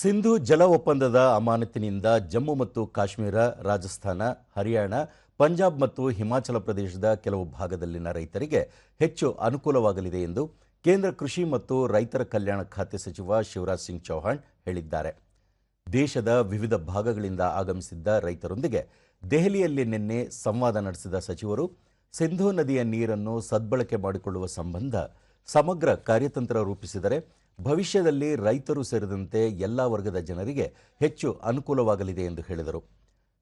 ಸಿಂಧು ಜಲ ಒಪ್ಪಂದದ ಅಮಾನತಿನಿಂದ ಜಮ್ಮು ಮತ್ತು ಕಾಶ್ಮೀರ, ರಾಜಸ್ಥಾನ, ಹರಿಯಾಣ, ಪಂಜಾಬ್ ಮತ್ತು ಹಿಮಾಚಲ ಪ್ರದೇಶದ ಕೆಲವು ಭಾಗದಲ್ಲಿನ ರೈತರಿಗೆ ಹೆಚ್ಚು ಅನುಕೂಲವಾಗಲಿದೆ ಎಂದು ಕೇಂದ್ರ ಕೃಷಿ ಮತ್ತು ರೈತರ ಕಲ್ಯಾಣ ಖಾತೆ ಸಚಿವ ಶಿವರಾಜ್ ಸಿಂಗ್ ಚೌಹಾಣ್ ಹೇಳಿದ್ದಾರೆ. ದೇಶದ ವಿವಿಧ ಭಾಗಗಳಿಂದ ಆಗಮಿಸಿದ್ದ ರೈತರೊಂದಿಗೆ ದೆಹಲಿಯಲ್ಲಿ ನಿನ್ನೆ ಸಂವಾದ ನಡೆಸಿದ ಸಚಿವರು, ಸಿಂಧೂ ನದಿಯ ನೀರನ್ನು ಸದ್ಬಳಕೆ ಮಾಡಿಕೊಳ್ಳುವ ಸಂಬಂಧ ಸಮಗ್ರ ಕಾರ್ಯತಂತ್ರ ರೂಪಿಸಿದರೆ ಭವಿಷ್ಯದಲ್ಲಿ ರೈತರು ಸೇರಿದಂತೆ ಎಲ್ಲ ವರ್ಗದ ಜನರಿಗೆ ಹೆಚ್ಚು ಅನುಕೂಲವಾಗಲಿದೆ ಎಂದು ಹೇಳಿದರು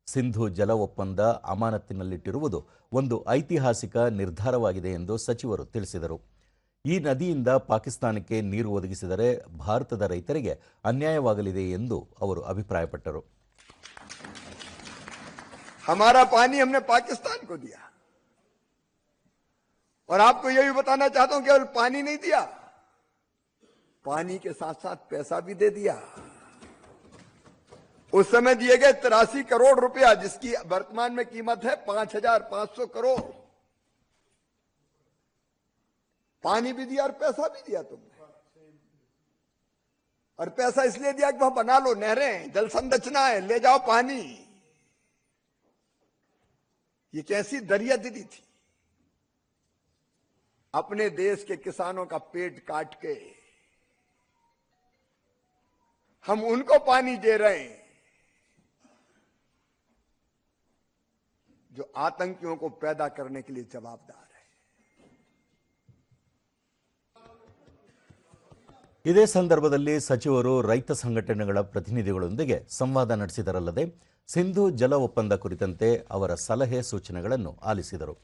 ಸಿಂಧು ಜಲ ಒಪ್ಪಂದ ಅಮಾನತಿನಲ್ಲಿಟ್ಟಿರುವುದು ಒಂದು ಐತಿಹಾಸಿಕ ನಿರ್ಧಾರವಾಗಿದೆ ಎಂದು ಸಚಿವರು ತಿಳಿಸಿದರು ಈ ನದಿಯಿಂದ ಪಾಕಿಸ್ತಾನಕ್ಕೆ ನೀರು ಒದಗಿಸಿದರೆ ಭಾರತದ ರೈತರಿಗೆ ಅನ್ಯಾಯವಾಗಲಿದೆ ಎಂದು ಅವರು ಅಭಿಪ್ರಾಯಪಟ್ಟರು हमारा पानी हमने पाकिस्तान को दिया और आपको यह भी बताना चाहता हूं केवल पानी नहीं दिया पानी के साथ साथ पैसा भी दे दिया। उस समय दिए गए तिरासी करोड़ रुपया, जिसकी वर्तमान में कीमत है पाँच हज़ार पाँच सौ करोड़। पानी भी दिया और पैसा भी दिया तुमने। और पैसा इसलिए दिया कि वहाँ बना लो नहरें, जल संरचना है ले जाओ पानी। ये कैसी दरिया दिली थी। अपने देश के किसानों का पेट काट के हम उनको पानी दे रहे हैं जो आतंकियों को पैदा करने के लिए जवाबदार है ಇದೇ ಸಂದರ್ಭದಲ್ಲಿ ಸಚಿವರು ರೈತ ಸಂಘಟನೆಗಳ ಪ್ರತಿನಿಧಿಗಳೊಂದಿಗೆ ಸಂವಾದ ನಡೆಸಿದರಲ್ಲದೆ ಸಿಂಧು ಜಲ ಒಪ್ಪಂದ ಕುರಿತಂತೆ ಅವರ ಸಲಹೆ ಸೂಚನೆಗಳನ್ನು ಆಲಿಸಿದರು